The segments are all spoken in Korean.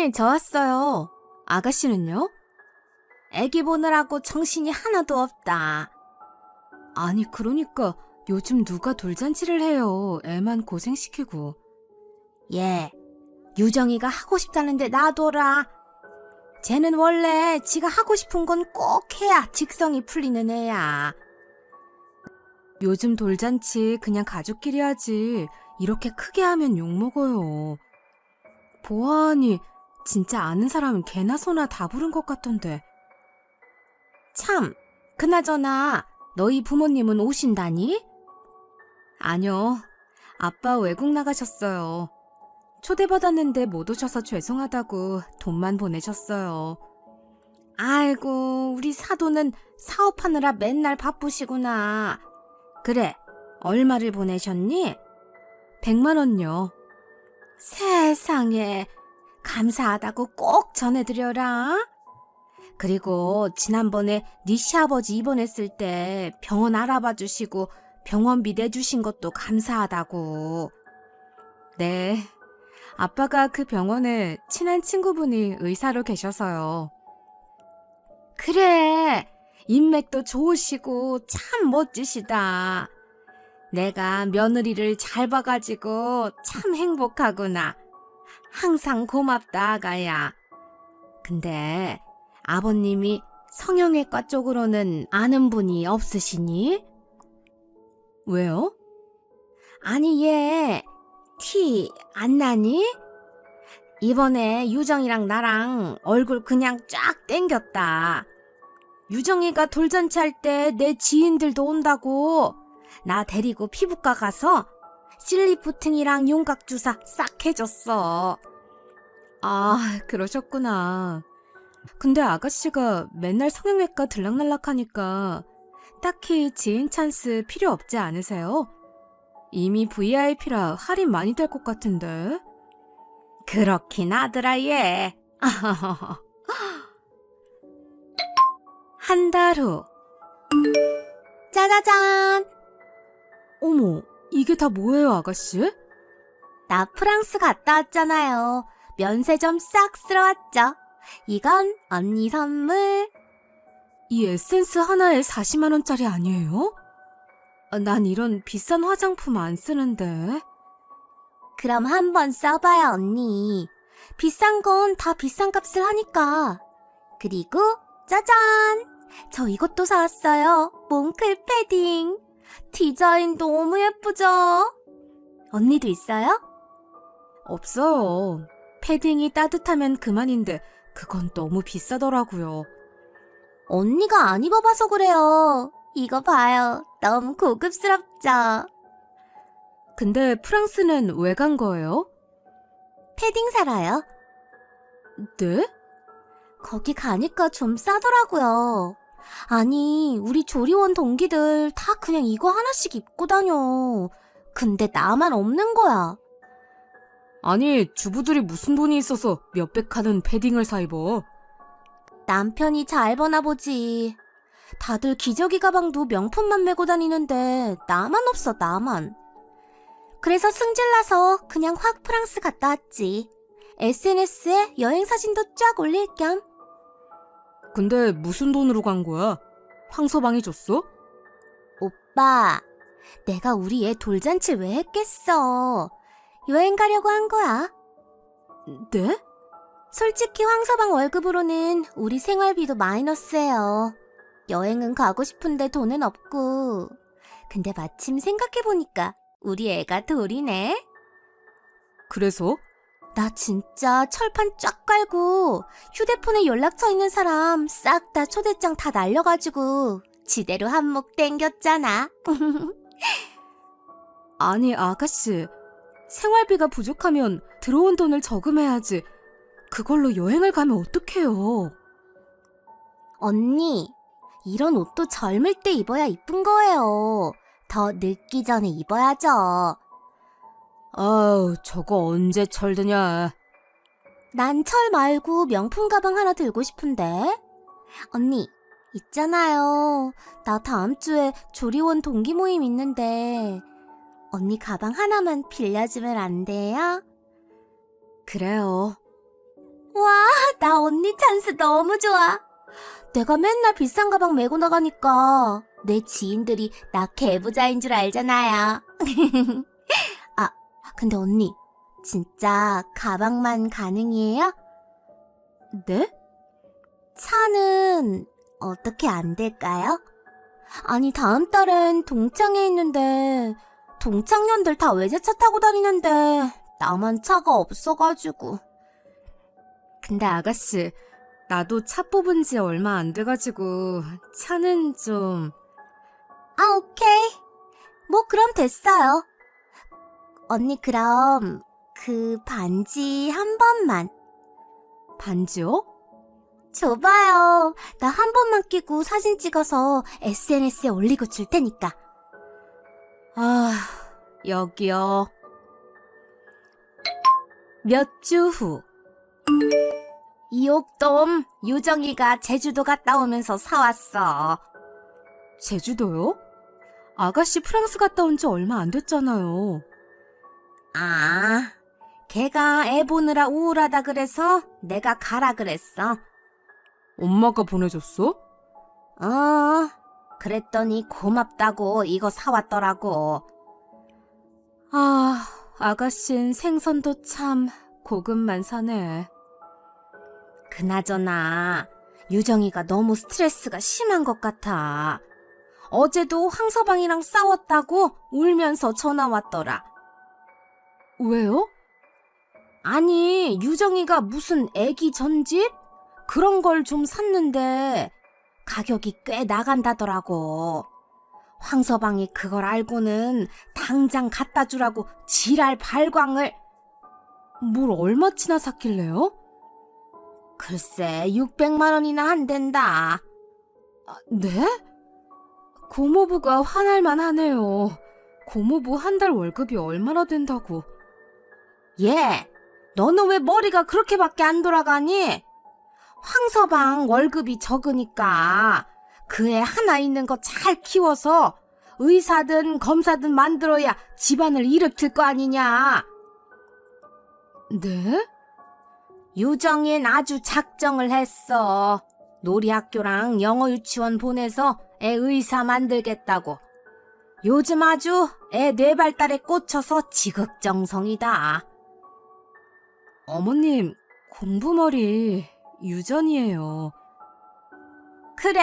언니, 저 왔어요. 아가씨는요? 애기 보느라고 정신이 하나도 없다. 아니, 그러니까 요즘 누가 돌잔치를 해요. 애만 고생시키고. 예, 유정이가 하고 싶다는데 놔둬라. 쟤는 원래 지가 하고 싶은 건 꼭 해야 직성이 풀리는 애야. 요즘 돌잔치 그냥 가족끼리 하지. 이렇게 크게 하면 욕먹어요. 보아하니 진짜 아는 사람은 개나 소나 다 부른 것 같던데. 참, 그나저나 너희 부모님은 오신다니? 아니요. 아빠 외국 나가셨어요. 초대받았는데 못 오셔서 죄송하다고 돈만 보내셨어요. 아이고, 우리 사도는 사업하느라 맨날 바쁘시구나. 그래, 얼마를 보내셨니? 100만 원요. 세상에, 감사하다고 꼭 전해드려라. 그리고 지난번에 네 시아버지 입원했을 때 병원 알아봐 주시고 병원비 내주신 것도 감사하다고. 네. 아빠가 그 병원에 친한 친구분이 의사로 계셔서요. 그래. 인맥도 좋으시고 참 멋지시다. 내가 며느리를 잘 봐가지고 참 행복하구나. 항상 고맙다, 아가야. 근데 아버님이 성형외과 쪽으로는 아는 분이 없으시니? 왜요? 아니, 얘, 티 안 나니? 이번에 유정이랑 나랑 얼굴 그냥 쫙 땡겼다. 유정이가 돌잔치 할 때 내 지인들도 온다고. 나 데리고 피부과 가서 실리프팅이랑 윤곽 주사 싹 해줬어. 아, 그러셨구나. 근데 아가씨가 맨날 성형외과 들락날락 하니까 딱히 지인 찬스 필요 없지 않으세요? 이미 VIP라 할인 많이 될 것 같은데. 그렇긴 하더라, 얘. 한 달 후. 짜자잔! 어머, 이게 다 뭐예요, 아가씨? 나 프랑스 갔다 왔잖아요. 면세 좀싹 쓸어왔죠. 이건 언니 선물. 이 에센스 하나에 40만원짜리 아니에요? 아, 난 이런 비싼 화장품 안 쓰는데. 그럼 한번 써봐요, 언니. 비싼 건 다 비싼 값을 하니까. 그리고, 짜잔! 저 이것도 사왔어요. 몽클 패딩. 디자인 너무 예쁘죠? 언니도 있어요? 없어요. 패딩이 따뜻하면 그만인데 그건 너무 비싸더라고요. 언니가 안 입어봐서 그래요. 이거 봐요. 너무 고급스럽죠? 근데 프랑스는 왜 간 거예요? 패딩 사러요. 네? 거기 가니까 좀 싸더라고요. 아니, 우리 조리원 동기들 다 그냥 이거 하나씩 입고 다녀. 근데 나만 없는 거야. 아니, 주부들이 무슨 돈이 있어서 몇백 하는 패딩을 사 입어? 남편이 잘 버나 보지. 다들 기저귀 가방도 명품만 메고 다니는데 나만 없어, 나만. 그래서 승질나서 그냥 확 프랑스 갔다 왔지. SNS에 여행 사진도 쫙 올릴 겸. 근데 무슨 돈으로 간 거야? 황서방이 줬어? 오빠, 내가 우리 애 돌잔치 왜 했겠어? 여행 가려고 한 거야. 네? 솔직히 황서방 월급으로는 우리 생활비도 마이너스예요. 여행은 가고 싶은데 돈은 없고. 근데 마침 생각해보니까 우리 애가 돌이네. 그래서? 나 진짜 철판 쫙 깔고 휴대폰에 연락처 있는 사람 싹 다 초대장 다 날려가지고 지대로 한몫 땡겼잖아. 아니 아가씨. 생활비가 부족하면 들어온 돈을 저금해야지. 그걸로 여행을 가면 어떡해요? 언니 이런 옷도 젊을 때 입어야 이쁜 거예요. 더 늙기 전에 입어야죠 아우, 저거 언제 철드냐. 난 철 말고 명품 가방 하나 들고 싶은데. 언니, 있잖아요. 나 다음 주에 조리원 동기 모임 있는데, 언니 가방 하나만 빌려주면 안 돼요? 그래요. 와, 나 언니 찬스 너무 좋아. 내가 맨날 비싼 가방 메고 나가니까 내 지인들이 나 개부자인 줄 알잖아요. 아, 근데 언니, 진짜 가방만 가능이에요? 네? 차는 어떻게 안 될까요? 아니, 다음 달엔 동창회 있는데 동창년들 다 외제차 타고 다니는데 나만 차가 없어가지고. 근데 아가씨, 나도 차 뽑은 지 얼마 안 돼가지고 차는 좀... 아, 오케이. 뭐 그럼 됐어요. 언니 그럼 그 반지 한 번만. 반지요? 줘봐요. 나 한 번만 끼고 사진 찍어서 SNS에 올리고 줄 테니까. 아, 여기요. 몇 주 후. 이 옥돔 유정이가 제주도 갔다 오면서 사왔어. 제주도요? 아가씨 프랑스 갔다 온 지 얼마 안 됐잖아요. 아, 걔가 애 보느라 우울하다 그래서 내가 가라 그랬어. 엄마가 보내줬어? 어, 그랬더니 고맙다고 이거 사왔더라고. 아, 아가씨는 생선도 참 고급만 사네. 그나저나 유정이가 너무 스트레스가 심한 것 같아. 어제도 황서방이랑 싸웠다고 울면서 전화 왔더라. 왜요? 아니, 유정이가 무슨 애기 전집? 그런 걸 좀 샀는데 가격이 꽤 나간다더라고. 황서방이 그걸 알고는 당장 갖다 주라고 지랄 발광을 뭘 얼마치나 샀길래요? 글쎄 600만 원이나 한댄다. 아, 네? 고모부가 화날만 하네요. 고모부 한 달 월급이 얼마나 된다고. 얘, 너는 왜 머리가 그렇게밖에 안 돌아가니? 황서방 월급이 적으니까 그 애 하나 있는 거 잘 키워서 의사든 검사든 만들어야 집안을 일으킬 거 아니냐. 네? 유정인 아주 작정을 했어. 놀이학교랑 영어 유치원 보내서 애 의사 만들겠다고. 요즘 아주 애 뇌발달에 꽂혀서 지극정성이다. 어머님, 공부머리 유전이에요. 그래,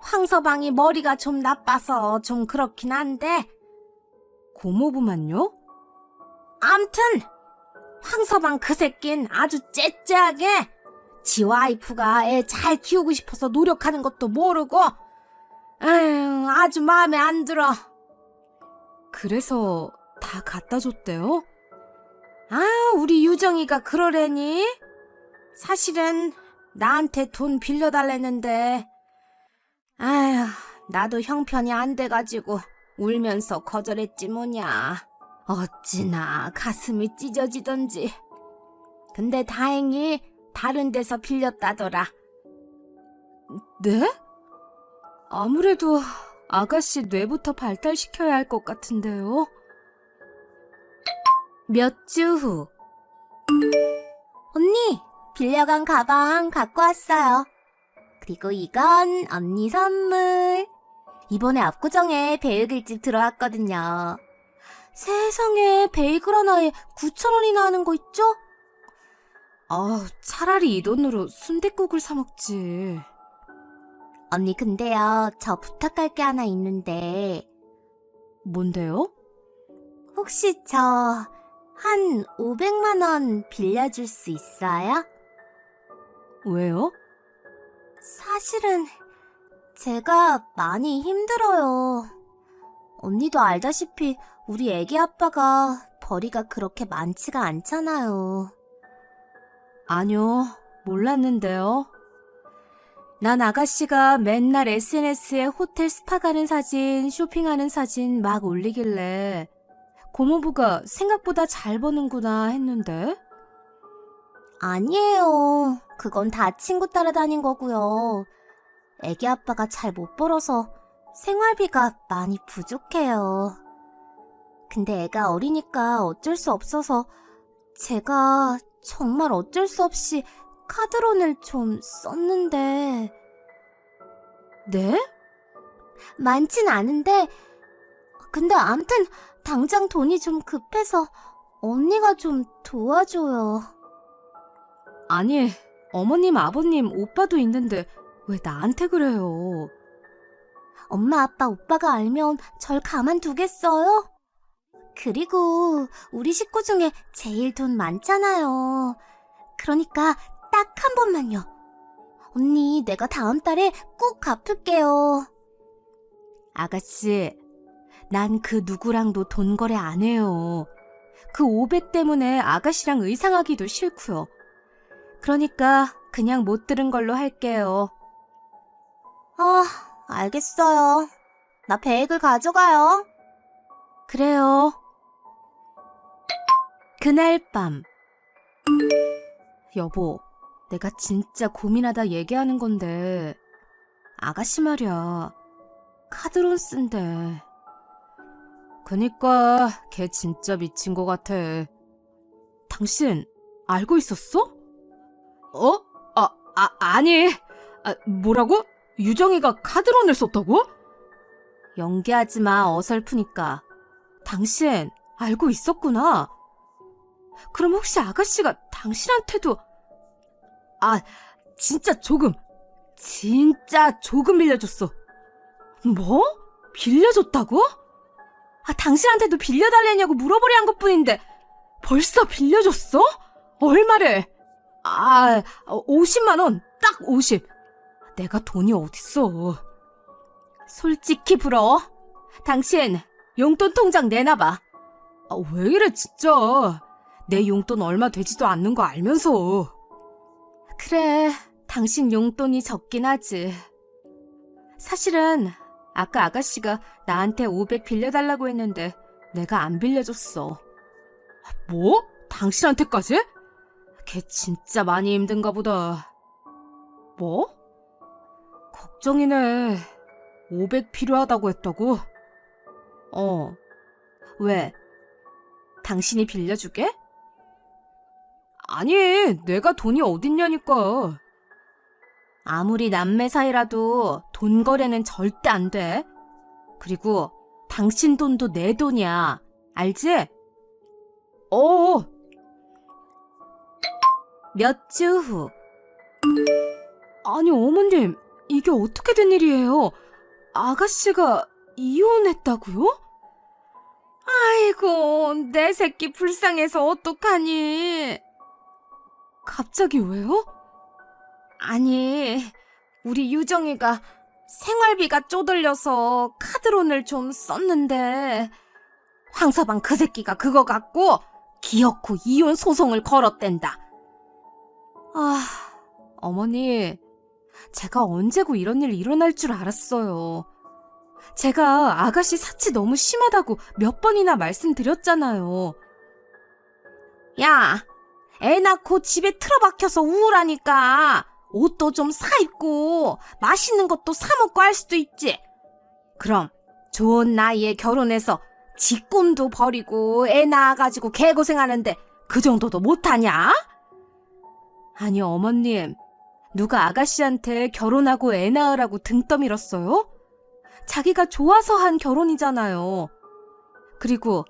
황서방이 머리가 좀 나빠서 좀 그렇긴 한데, 고모부만요? 암튼, 황서방 그 새낀 아주 째째하게 지 와이프가 애 잘 키우고 싶어서 노력하는 것도 모르고, 에휴, 아주 마음에 안 들어. 그래서 다 갖다 줬대요? 아, 우리 유정이가 그러래니? 사실은 나한테 돈 빌려달랬는데, 아휴, 나도 형편이 안 돼가지고 울면서 거절했지 뭐냐. 어찌나 가슴이 찢어지던지. 근데 다행히 다른 데서 빌렸다더라. 네? 아무래도 아가씨 뇌부터 발달시켜야 할 것 같은데요? 몇 주 후. 언니, 빌려간 가방 갖고 왔어요. 그리고 이건 언니 선물. 이번에 압구정에 베이글집 들어왔거든요. 세상에 베이글 하나에 9,000원이나 하는 거 있죠? 아, 차라리 이 돈으로 순댓국을 사 먹지. 언니 근데요, 저 부탁할 게 하나 있는데 뭔데요? 혹시 저 한 500만 원 빌려줄 수 있어요? 왜요? 사실은 제가 많이 힘들어요. 언니도 알다시피 우리 애기 아빠가 벌이가 그렇게 많지가 않잖아요. 아니요, 몰랐는데요. 난 아가씨가 맨날 SNS에 호텔 스파 가는 사진, 쇼핑하는 사진 막 올리길래 고모부가 생각보다 잘 버는구나 했는데 아니에요. 그건 다 친구 따라다닌 거고요. 애기 아빠가 잘 못 벌어서 생활비가 많이 부족해요. 근데 애가 어리니까 어쩔 수 없어서 제가 정말 어쩔 수 없이 카드론을 좀 썼는데. 네? 많진 않은데, 근데 암튼 당장 돈이 좀 급해서 언니가 좀 도와줘요. 아니, 어머님, 아버님, 오빠도 있는데 왜 나한테 그래요? 엄마, 아빠, 오빠가 알면 절 가만두겠어요? 그리고 우리 식구 중에 제일 돈 많잖아요. 그러니까 딱 한 번만요. 언니, 내가 다음 달에 꼭 갚을게요. 아가씨, 난 그 누구랑도 돈 거래 안 해요. 그 500 때문에 아가씨랑 의상하기도 싫고요. 그러니까 그냥 못 들은 걸로 할게요. 아, 알겠어요. 나 베이글 가져가요. 그래요. 그날 밤. 여보, 내가 진짜 고민하다 얘기하는 건데, 아가씨 말이야. 카드론 쓴대. 그니까, 걔 진짜 미친 것 같아. 당신, 알고 있었어? 어? 아, 아, 아니. 아, 뭐라고? 유정이가 카드론을 썼다고? 연기하지 마, 어설프니까. 당신 알고 있었구나. 그럼 혹시 아가씨가 당신한테도 아 진짜 조금 진짜 조금 빌려줬어. 뭐? 빌려줬다고? 아 당신한테도 빌려달래냐고 물어보려 한 것뿐인데 벌써 빌려줬어? 얼마래? 아 50만 원, 딱 50. 내가 돈이 어딨어? 솔직히 불어. 당신 용돈 통장 내놔봐. 아, 왜 이래, 진짜. 내 용돈 얼마 되지도 않는 거 알면서. 그래, 당신 용돈이 적긴 하지. 사실은, 아까 아가씨가 나한테 500 빌려달라고 했는데, 내가 안 빌려줬어. 뭐? 당신한테까지? 걔 진짜 많이 힘든가 보다. 뭐? 걱정이네. 500 필요하다고 했다고? 어. 왜? 당신이 빌려주게? 아니, 내가 돈이 어딨냐니까. 아무리 남매 사이라도 돈 거래는 절대 안 돼. 그리고 당신 돈도 내 돈이야. 알지? 어. 몇 주 후. 아니, 어머님, 이게 어떻게 된 일이에요? 아가씨가 이혼했다고요? 아이고, 내 새끼 불쌍해서 어떡하니? 갑자기 왜요? 아니, 우리 유정이가 생활비가 쪼들려서 카드론을 좀 썼는데, 황서방 그 새끼가 그거 갖고 기어코 이혼 소송을 걸었댄다. 아, 어머니, 제가 언제고 이런 일 일어날 줄 알았어요. 제가 아가씨 사치 너무 심하다고 몇 번이나 말씀드렸잖아요. 야, 애 낳고 집에 틀어박혀서 우울하니까 옷도 좀 사 입고 맛있는 것도 사 먹고 할 수도 있지. 그럼 좋은 나이에 결혼해서 직꿈도 버리고 애 낳아가지고 개고생하는데 그 정도도 못하냐? 아니 어머님, 누가 아가씨한테 결혼하고 애 낳으라고 등 떠밀었어요? 자기가 좋아서 한 결혼이잖아요. 그리고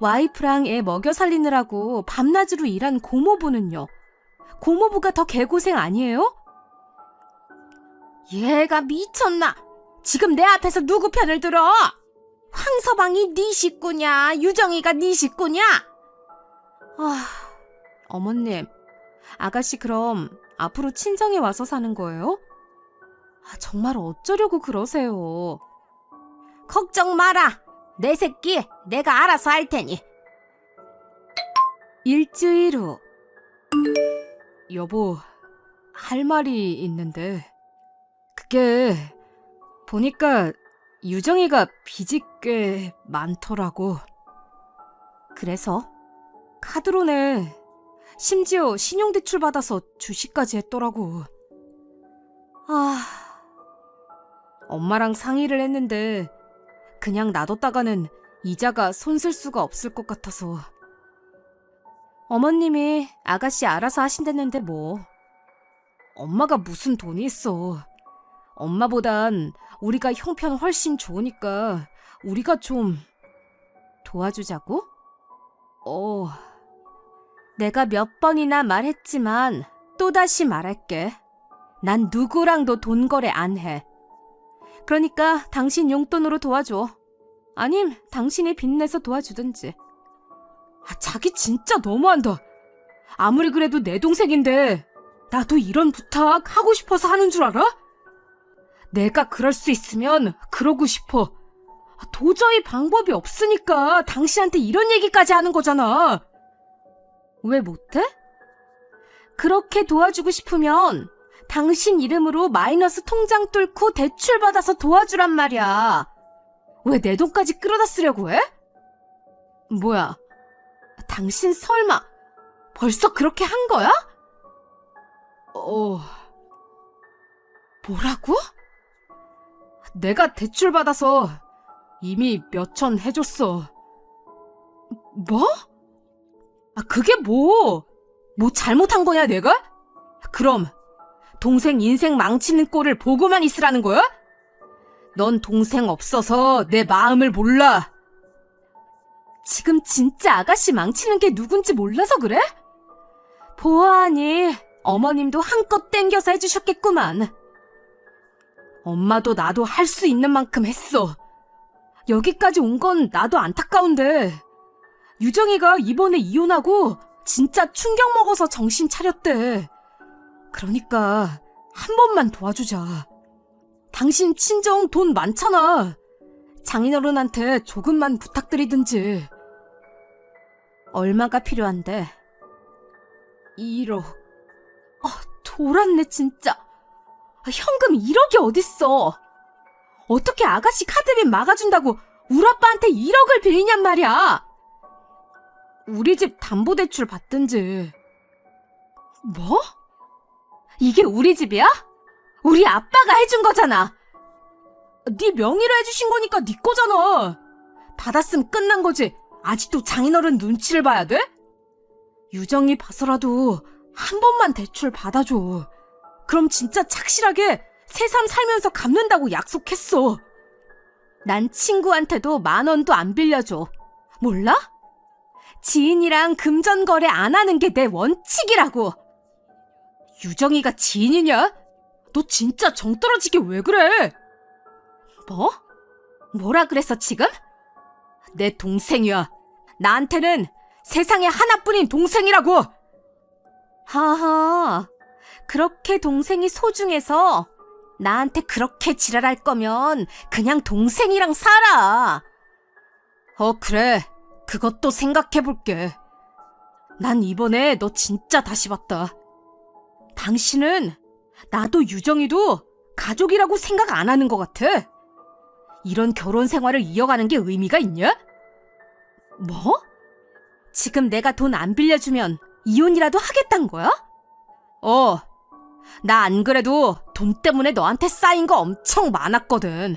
와이프랑 애 먹여 살리느라고 밤낮으로 일한 고모부는요. 고모부가 더 개고생 아니에요? 얘가 미쳤나? 지금 내 앞에서 누구 편을 들어? 황서방이 네 식구냐? 유정이가 네 식구냐? 아, 어머님, 아가씨 그럼 앞으로 친정에 와서 사는 거예요? 아, 정말 어쩌려고 그러세요? 걱정 마라. 내 새끼 내가 알아서 할 테니. 일주일 후. 여보, 할 말이 있는데. 그게 보니까 유정이가 빚이 꽤 많더라고. 그래서 카드론에 심지어 신용대출 받아서 주식까지 했더라고. 아, 엄마랑 상의를 했는데 그냥 놔뒀다가는 이자가 손쓸 수가 없을 것 같아서. 어머님이 아가씨 알아서 하신댔는데 뭐. 엄마가 무슨 돈이 있어. 엄마보단 우리가 형편 훨씬 좋으니까 우리가 좀 도와주자고? 어, 내가 몇 번이나 말했지만 또다시 말할게. 난 누구랑도 돈 거래 안 해. 그러니까 당신 용돈으로 도와줘. 아님 당신이 빚내서 도와주든지. 아, 자기 진짜 너무한다. 아무리 그래도 내 동생인데 나도 이런 부탁 하고 싶어서 하는 줄 알아? 내가 그럴 수 있으면 그러고 싶어. 아, 도저히 방법이 없으니까 당신한테 이런 얘기까지 하는 거잖아. 왜 못해? 그렇게 도와주고 싶으면 당신 이름으로 마이너스 통장 뚫고 대출 받아서 도와주란 말이야. 왜 내 돈까지 끌어다 쓰려고 해? 뭐야? 당신 설마 벌써 그렇게 한 거야? 어. 뭐라고? 내가 대출 받아서 이미 몇 천 해줬어. 뭐? 아, 그게 뭐? 뭐 잘못한 거야, 내가? 그럼, 동생 인생 망치는 꼴을 보고만 있으라는 거야? 넌 동생 없어서 내 마음을 몰라. 지금 진짜 아가씨 망치는 게 누군지 몰라서 그래? 보아하니 어머님도 한껏 땡겨서 해주셨겠구만. 엄마도 나도 할 수 있는 만큼 했어. 여기까지 온 건 나도 안타까운데. 유정이가 이번에 이혼하고 진짜 충격 먹어서 정신 차렸대. 그러니까 한 번만 도와주자. 당신 친정 돈 많잖아. 장인어른한테 조금만 부탁드리든지. 얼마가 필요한데? 1억. 아, 돌았네, 진짜. 아, 현금 1억이 어딨어. 어떻게 아가씨 카드빚 막아준다고 우리 아빠한테 1억을 빌리냔 말이야. 우리 집 담보대출 받든지. 뭐? 이게 우리 집이야? 우리 아빠가 해준 거잖아. 네 명의로 해주신 거니까 네 거잖아. 받았으면 끝난 거지. 아직도 장인어른 눈치를 봐야 돼? 유정이 봐서라도 한 번만 대출 받아줘. 그럼 진짜 착실하게 새삼 살면서 갚는다고 약속했어. 난 친구한테도 만 원도 안 빌려줘. 몰라? 지인이랑 금전 거래 안 하는 게 내 원칙이라고. 유정이가 지인이냐? 너 진짜 정 떨어지게 왜 그래? 뭐? 뭐라 그랬어 지금? 내 동생이야. 나한테는 세상에 하나뿐인 동생이라고. 하하. 그렇게 동생이 소중해서 나한테 그렇게 지랄할 거면 그냥 동생이랑 살아. 어, 그래. 그것도 생각해 볼게. 난 이번에 너 진짜 다시 봤다. 당신은 나도 유정이도 가족이라고 생각 안 하는 것 같아. 이런 결혼 생활을 이어가는 게 의미가 있냐? 뭐? 지금 내가 돈 안 빌려주면 이혼이라도 하겠단 거야? 어. 나 안 그래도 돈 때문에 너한테 쌓인 거 엄청 많았거든.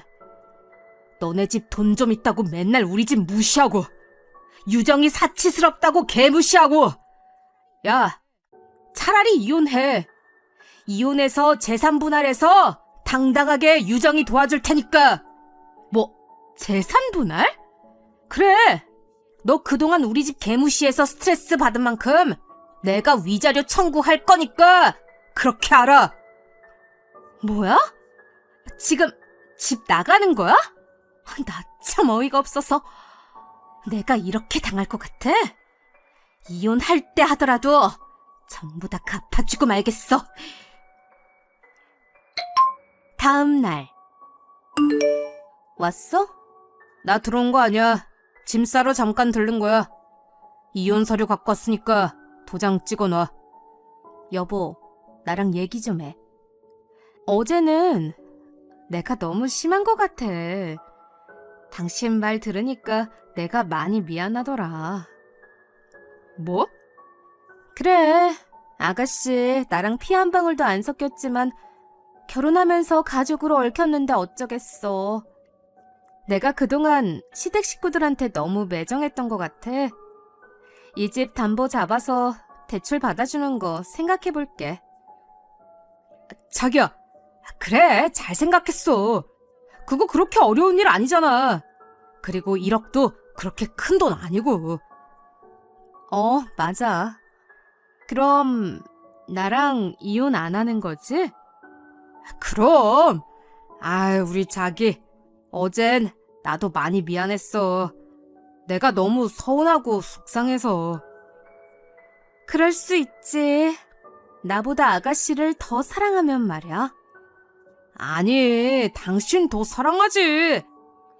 너네 집 돈 좀 있다고 맨날 우리 집 무시하고, 유정이 사치스럽다고 개무시하고. 야, 차라리 이혼해. 이혼해서 재산 분할해서 당당하게 유정이 도와줄 테니까. 뭐, 재산 분할? 그래. 너 그동안 우리 집 개무시해서 스트레스 받은 만큼 내가 위자료 청구할 거니까 그렇게 알아. 뭐야? 지금 집 나가는 거야? 나 참 어이가 없어서 내가 이렇게 당할 것 같아? 이혼할 때 하더라도 전부 다 갚아주고 말겠어. 다음 날 왔어? 나 들어온 거 아니야. 짐 싸러 잠깐 들른 거야. 이혼 서류 갖고 왔으니까 도장 찍어놔. 여보, 나랑 얘기 좀 해. 어제는 내가 너무 심한 것 같아. 당신 말 들으니까 내가 많이 미안하더라. 뭐? 그래, 아가씨, 나랑 피 한 방울도 안 섞였지만 결혼하면서 가족으로 얽혔는데 어쩌겠어. 내가 그동안 시댁 식구들한테 너무 매정했던 것 같아. 이 집 담보 잡아서 대출 받아주는 거 생각해 볼게. 자기야. 그래, 잘 생각했어. 그거 그렇게 어려운 일 아니잖아. 그리고 1억도 그렇게 큰 돈 아니고. 어, 맞아. 그럼, 나랑 이혼 안 하는 거지? 그럼. 아유, 우리 자기. 어젠 나도 많이 미안했어. 내가 너무 서운하고 속상해서. 그럴 수 있지. 나보다 아가씨를 더 사랑하면 말이야. 아니, 당신 더 사랑하지.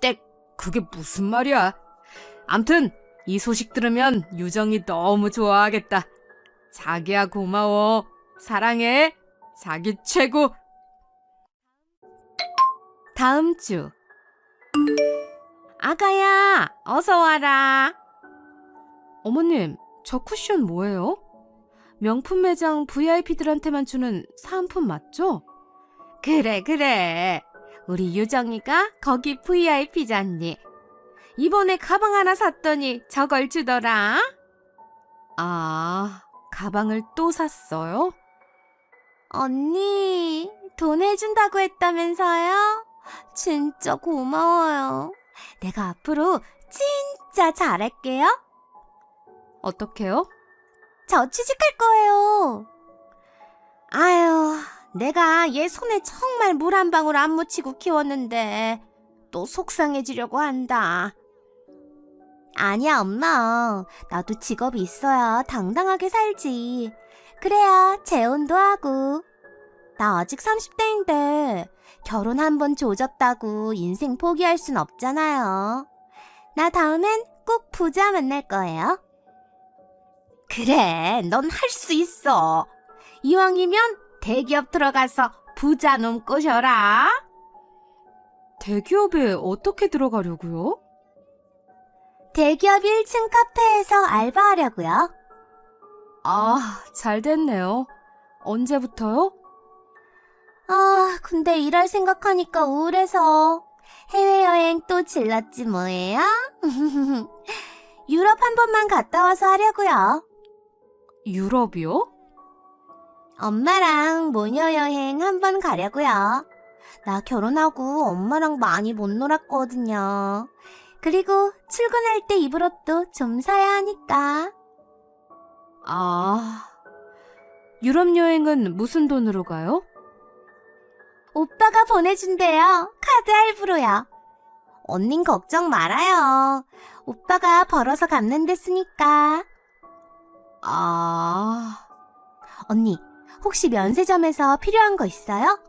땡, 그게 무슨 말이야. 암튼, 이 소식 들으면 유정이 너무 좋아하겠다. 자기야 고마워. 사랑해. 자기 최고. 다음 주. 아가야, 어서 와라. 어머님, 저 쿠션 뭐예요? 명품 매장 VIP들한테만 주는 사은품 맞죠? 그래, 그래. 우리 유정이가 거기 VIP잖니. 이번에 가방 하나 샀더니 저걸 주더라. 아, 가방을 또 샀어요? 언니, 돈 해준다고 했다면서요? 진짜 고마워요. 내가 앞으로 진짜 잘할게요. 어떻게요? 저 취직할 거예요. 아유, 내가 얘 손에 정말 물 한 방울 안 묻히고 키웠는데 또 속상해지려고 한다. 아니야, 엄마. 나도 직업이 있어야 당당하게 살지. 그래야 재혼도 하고. 나 아직 30대인데 결혼 한 번 조졌다고 인생 포기할 순 없잖아요. 나 다음엔 꼭 부자 만날 거예요. 그래, 넌 할 수 있어. 이왕이면 대기업 들어가서 부자 놈 꼬셔라. 대기업에 어떻게 들어가려고요? 대기업 1층 카페에서 알바하려고요. 아, 잘 됐네요. 언제부터요? 아, 근데 일할 생각하니까 우울해서 해외여행 또 질렀지 뭐예요? 유럽 한 번만 갔다 와서 하려고요. 유럽이요? 엄마랑 모녀 여행 한 번 가려고요. 나 결혼하고 엄마랑 많이 못 놀았거든요. 그리고 출근할 때 입을 옷도 좀 사야 하니까. 아, 유럽 여행은 무슨 돈으로 가요? 오빠가 보내준대요. 카드 할부로요. 언닌 걱정 말아요. 오빠가 벌어서 갚는 데 쓰니까. 아, 언니, 혹시 면세점에서 필요한 거 있어요?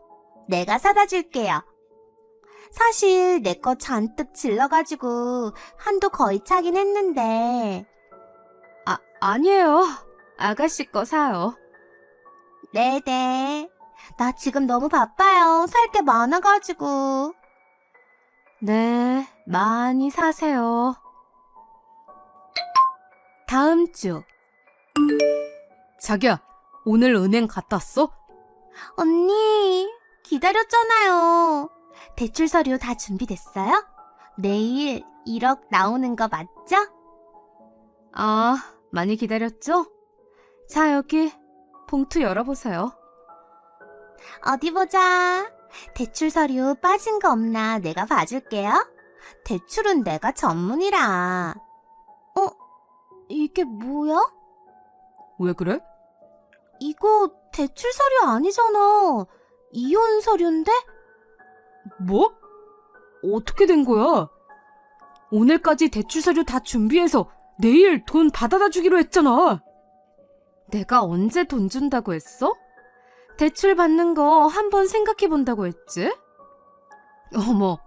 내가 사다 줄게요. 사실 내 거 잔뜩 질러가지고 한도 거의 차긴 했는데. 아, 아니에요. 아가씨 거 사요. 네네. 나 지금 너무 바빠요. 살 게 많아가지고. 네, 많이 사세요. 다음 주. 자기야, 오늘 은행 갔다 왔어? 언니, 기다렸잖아요. 대출 서류 다 준비됐어요? 내일 1억 나오는 거 맞죠? 아, 많이 기다렸죠? 자, 여기 봉투 열어보세요. 어디 보자. 대출 서류 빠진 거 없나 내가 봐줄게요. 대출은 내가 전문이라. 어? 이게 뭐야? 왜 그래? 이거 대출 서류 아니잖아. 이혼 서류인데? 뭐? 어떻게 된 거야? 오늘까지 대출 서류 다 준비해서 내일 돈 받아다 주기로 했잖아. 내가 언제 돈 준다고 했어? 대출 받는 거 한번 생각해 본다고 했지? 어머,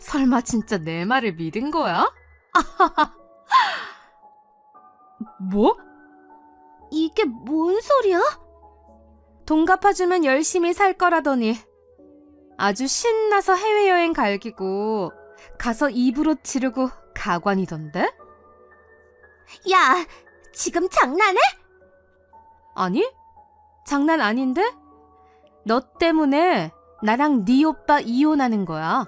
설마 진짜 내 말을 믿은 거야? 뭐? 이게 뭔 소리야? 돈 갚아주면 열심히 살 거라더니 아주 신나서 해외여행 갈기고 가서 입으로 치르고 가관이던데? 야, 지금 장난해? 아니? 장난 아닌데? 너 때문에 나랑 네 오빠 이혼하는 거야.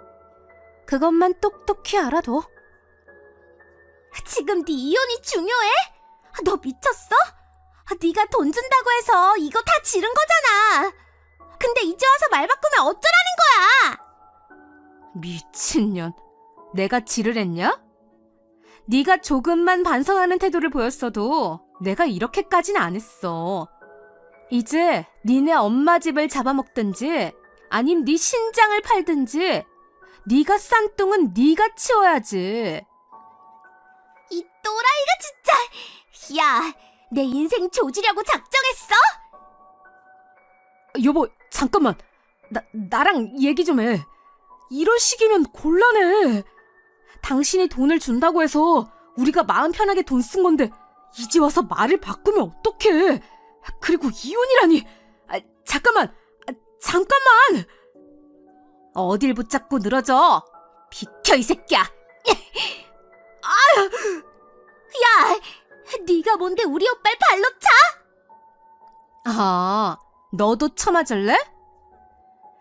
그것만 똑똑히 알아둬. 지금 네 이혼이 중요해? 너 미쳤어? 네가 돈 준다고 해서 이거 다 지른 거잖아. 근데 이제 와서 말 바꾸면 어쩌라는 거야? 미친년. 내가 지를 했냐? 네가 조금만 반성하는 태도를 보였어도 내가 이렇게까진 안 했어. 이제 니네 엄마 집을 잡아먹든지 아님 네 신장을 팔든지 네가 싼 똥은 네가 치워야지. 이 또라이가 진짜. 야, 내 인생 조지려고 작정했어? 여보, 잠깐만. 나, 나랑 얘기 좀 해. 이런 식이면 곤란해. 당신이 돈을 준다고 해서 우리가 마음 편하게 돈 쓴 건데 이제 와서 말을 바꾸면 어떡해. 그리고 이혼이라니. 아, 잠깐만. 아, 잠깐만. 어딜 붙잡고 늘어져. 비켜 이 새끼야. 야, 네가 뭔데 우리 오빠를 발로 차? 아, 너도 처맞을래?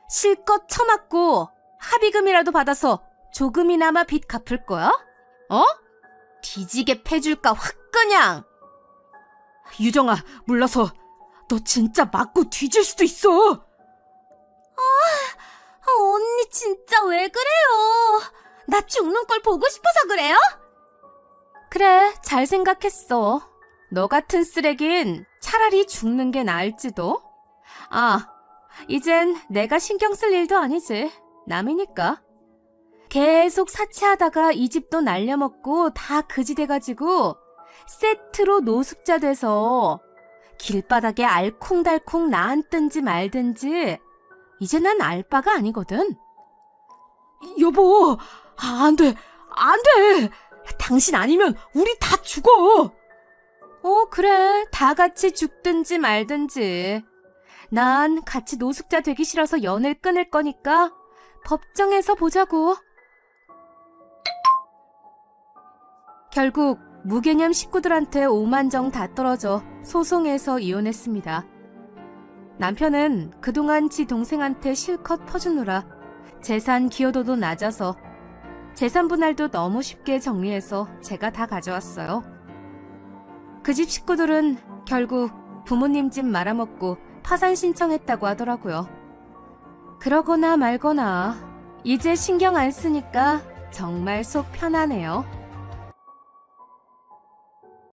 실컷 처맞고 합의금이라도 받아서 조금이나마 빚 갚을 거야? 어? 뒤지게 패줄까 확 그냥. 유정아, 몰라서 너 진짜 맞고 뒤질 수도 있어. 아, 언니 진짜 왜 그래요? 나 죽는 걸 보고 싶어서 그래요? 그래, 잘 생각했어. 너 같은 쓰레긴 차라리 죽는 게 나을지도. 아, 이젠 내가 신경 쓸 일도 아니지. 남이니까. 계속 사치하다가 이 집도 날려먹고 다 그지 돼가지고 세트로 노숙자 돼서 길바닥에 알콩달콩 나앉든지 말든지 이제 난 알바가 아니거든. 여보, 아, 안 돼, 안 돼! 당신 아니면 우리 다 죽어! 어, 그래. 다 같이 죽든지 말든지. 난 같이 노숙자 되기 싫어서 연을 끊을 거니까 법정에서 보자고. 결국 무개념 식구들한테 5만 정 다 떨어져 소송해서 이혼했습니다. 남편은 그동안 지 동생한테 실컷 퍼주느라 재산 기여도도 낮아서 재산 분할도 너무 쉽게 정리해서 제가 다 가져왔어요. 그 집 식구들은 결국 부모님 집 말아먹고 파산 신청했다고 하더라고요. 그러거나 말거나 이제 신경 안 쓰니까 정말 속 편하네요.